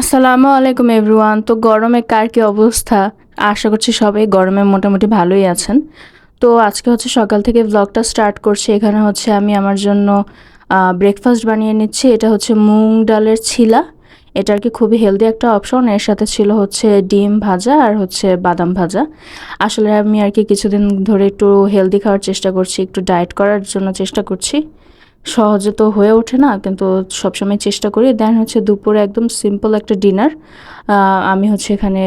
আসসালামু আলাইকুম এভরিওয়ান। তো গরমে কার কি অবস্থা? আশা করছি সবাই গরমে মোটামুটি ভালোই আছেন। তো আজকে হচ্ছে সকাল থেকে ব্লগটা স্টার্ট করছি। এখানে হচ্ছে আমি আমার জন্য ব্রেকফাস্ট বানিয়ে নিচ্ছি। এটা হচ্ছে মুগ ডালের ছিলা। এটা আর কি খুবই হেলদি একটা অপশন এর সাথে ছিল হচ্ছে ডিম ভাজা আর হচ্ছে বাদাম ভাজা। আসলে আমি আর কি কিছুদিন ধরে একটু হেলদি খাওয়ার চেষ্টা করছি, একটু ডায়েট করার জন্য চেষ্টা করছি। সহজে তো হয়ে ওঠে না, কিন্তু সবসময় চেষ্টা করি। দেন হচ্ছে দুপুরে একদম সিম্পল একটা ডিনার আমি হচ্ছে এখানে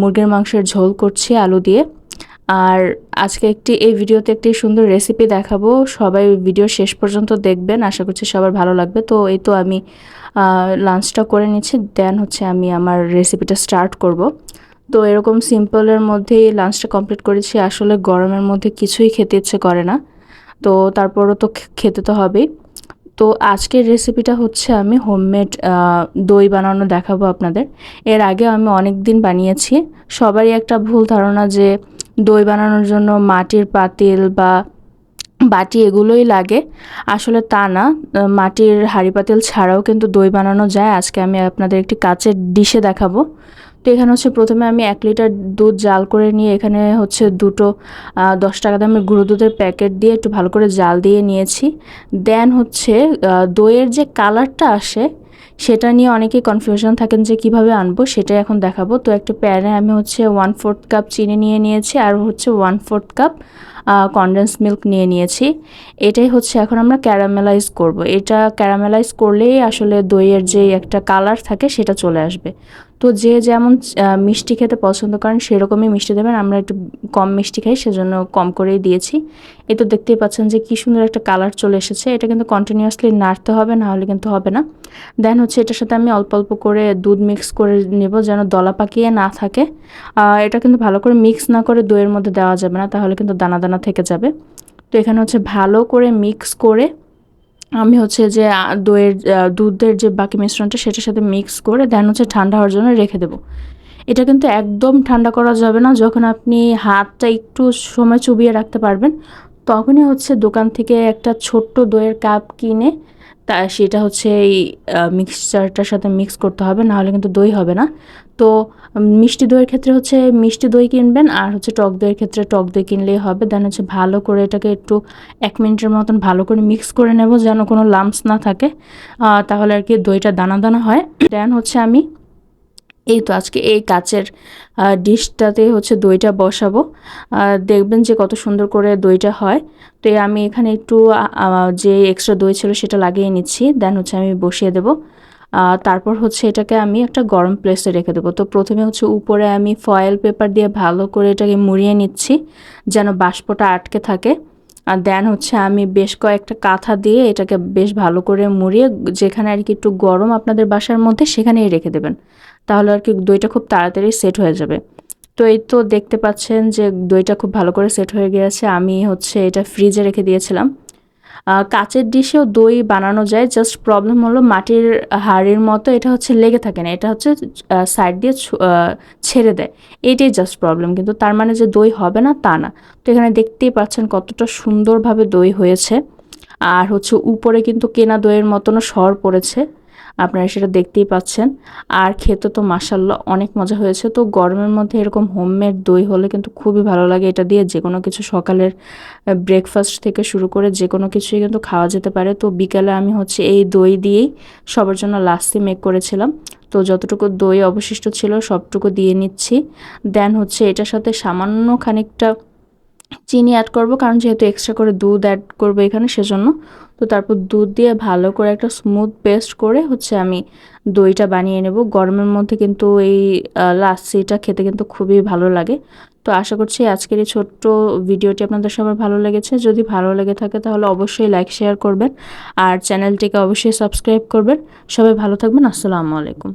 মুরগির মাংসের ঝোল করছি আলু দিয়ে। আর আজকে একটি, এই ভিডিওতে একটি সুন্দর রেসিপি দেখাবো, সবাই ভিডিও শেষ পর্যন্ত দেখবেন, আশা করছি সবার ভালো লাগবে। তো এই তো আমি লাঞ্চটা করে নিচ্ছি দেন হচ্ছে আমি আমার রেসিপিটা স্টার্ট করব। তো এরকম সিম্পলের মধ্যেই লাঞ্চটা কমপ্লিট করেছি, আসলে গরমের মধ্যে কিছুই খেতে ইচ্ছে করে না। তো তারপরও তো খেতে তো হবেই। তো আজকের রেসিপিটা হচ্ছে আমি হোমমেড দই বানানো দেখাবো আপনাদের। এর আগে আমি অনেক দিন বানিয়েছি। সবারই একটা ভুল ধারণা যে দই বানানোর জন্য মাটির পাতিল বা বাটি এগুলোই লাগে। আসলে তা না মাটির হাঁড়ি পাতিল ছাড়াও কিন্তু দই বানানো যায়। আজকে আমি আপনাদের একটি কাচের ডিশে দেখাবো। তো এখানে হচ্ছে প্রথমে আমি এক লিটার দুধ জাল করে নিয়ে এখানে হচ্ছে দুটো দশ টাকা দামের গুঁড়ো দুধের প্যাকেট দিয়ে একটু ভালো করে জাল দিয়ে নিয়েছি। দেন হচ্ছে দইয়ের যে কালারটা আসে, সেটা নিয়ে অনেকেই কনফিউশন থাকেন যে কীভাবে আনব, সেটাই এখন দেখাবো। তো একটা প্যানে আমি হচ্ছে ওয়ান ফোর্থ কাপ চিনি নিয়ে নিয়েছি আর হচ্ছে one fourth cup condense milk নিয়ে নিয়েছি। এটাই হচ্ছে এখন আমরা ক্যারামেলাইজ করব। এটা ক্যারামেলাইজ করলেই আসলে দইয়ের যে একটা কালার থাকে, সেটা চলে আসবে। তো যে যেমন মিষ্টি খেতে পছন্দ করেন, সেরকমই মিষ্টি দেবেন। আমরা একটু কম মিষ্টি খাই, সেজন্য কম করেই দিয়েছি। এই তো দেখতেই পাচ্ছেন যে কী সুন্দর একটা কালার চলে এসেছে। এটা কিন্তু কন্টিনিউয়াসলি নাড়তে হবে, না হলে কিন্তু হবে না। দেন হচ্ছে এটার সাথে আমি অল্প অল্প করে দুধ মিক্স করে নেব যেন দলা পাকিয়ে না থাকে। এটা কিন্তু ভালো করে মিক্স না করে দইয়ের মধ্যে দেওয়া যাবে না, তাহলে কিন্তু দানা দানা থেকে যাবে। তো এখানে হচ্ছে ভালো করে মিক্স করে আমি হচ্ছে যে দইয়ের দুধের যে বাকি মিশ্রণটা সেটার সাথে মিক্স করে দেন হচ্ছে ঠান্ডা হওয়ার জন্য রেখে দেবো। এটা কিন্তু একদম ঠান্ডা করা যাবে না, যখন আপনি হাতটা একটু সময় চুবিয়ে রাখতে পারবেন, তখনই হচ্ছে দোকান থেকে একটা ছোট্ট দইয়ের কাপ কিনে তা সেটা হচ্ছে এই মিক্সচারটার সাথে মিক্স করতে হবে, নাহলে কিন্তু দই হবে না। তো মিষ্টি দইয়ের ক্ষেত্রে হচ্ছে মিষ্টি দই কিনবেন, আর হচ্ছে টক দইয়ের ক্ষেত্রে টক দই কিনলেই হবে। দেন হচ্ছে ভালো করে এটাকে একটু এক মিনিটের মতন ভালো করে মিক্স করে নেব, যেন কোনো লাম্পস না থাকে। তাহলে আর কি দইটা দানা দানা হয়। দেন হচ্ছে আমি এই তো আজকে এই কাচের ডিশটাতে হচ্ছে দইটা বসাবো। দেখবেন যে কত সুন্দর করে দইটা হয়। তো আমি এখানে একটু যে এক্সট্রা দই ছিল সেটা লাগিয়ে নিচ্ছি। দেন হচ্ছে আমি বসিয়ে দেবো। তারপর হচ্ছে এটাকে আমি একটা গরম প্লেসে রেখে দেবো। তো প্রথমে হচ্ছে উপরে আমি ফয়েল পেপার দিয়ে ভালো করে এটাকে মুড়িয়ে নিচ্ছি, যেন বাষ্পটা আটকে থাকে। আর দেন হচ্ছে আমি বেশ কয়েকটা কাঁথা দিয়ে এটাকে বেশ ভালো করে মুড়িয়ে যেখানে আর কি একটু গরম আপনাদের বাসার মধ্যে সেখানেই রেখে দেবেন। তাহলে আর কি দইটা খুব তাড়াতাড়ি সেট হয়ে যাবে। তো এই তো দেখতে পাচ্ছেন যে দইটা খুব ভালো করে সেট হয়ে গিয়েছে। আমি হচ্ছে এটা ফ্রিজে রেখে দিয়েছিলাম। কাচের ডিশেও দই বানানো যায় জাস্ট প্রবলেম হলো মাটির হাড়ির মতো, এটা হচ্ছে লেগে থাকে না, এটা হচ্ছে সাইড দিয়ে ছেড়ে দেয়, এটাই জাস্ট প্রবলেম কিন্তু তার মানে যে দই হবে না, তা না। তো এখানে দেখতেই পাচ্ছেন কতটা সুন্দরভাবে দই হয়েছে, আর হচ্ছে উপরে কিন্তু কেনা দইয়ের মতনও সর পড়েছে। আপনারা সেটা দেখতেই পাচ্ছেন। আর খেতে তো মাসাল্লাহ অনেক মজা হয়েছে। তো গরমের মধ্যে এরকম হোমমেড দই হলে কিন্তু খুবই ভালো লাগে। এটা দিয়ে যে কোনো কিছু সকালের ব্রেকফাস্ট থেকে শুরু করে যে কোনো কিছুই কিন্তু খাওয়া যেতে পারে। তো বিকালে আমি হচ্ছে এই দই দিয়েই সবার জন্য লাস্তি মেক করেছিলাম। তো যতটুকু দই অবশিষ্ট ছিল সবটুকু দিয়ে নিচ্ছি। দেন হচ্ছে এটার সাথে সামান্য খানিকটা চিনি অ্যাড করব। কারণ যেহেতু এক্সট্রা করে দুধ অ্যাড করব এখানে সেজন্য। তো তারপর দুধ দিয়ে ভালো করে একটা স্মুথ পেস্ট করে হচ্ছে আমি দইটা বানিয়ে নেব। গরমের মধ্যে কিন্তু এই লাচ্ছিটা খেতে কিন্তু খুবই ভালো লাগে। তো আশা করছি আজকের এই ছোট্ট ভিডিওটি আপনাদের সবার ভালো লেগেছে। যদি ভালো লেগে থাকে তাহলে অবশ্যই লাইক শেয়ার করবেন। আর চ্যানেলটিকে অবশ্যই সাবস্ক্রাইব করবেন। সবাই ভালো থাকবেন। আসসালামু আলাইকুম।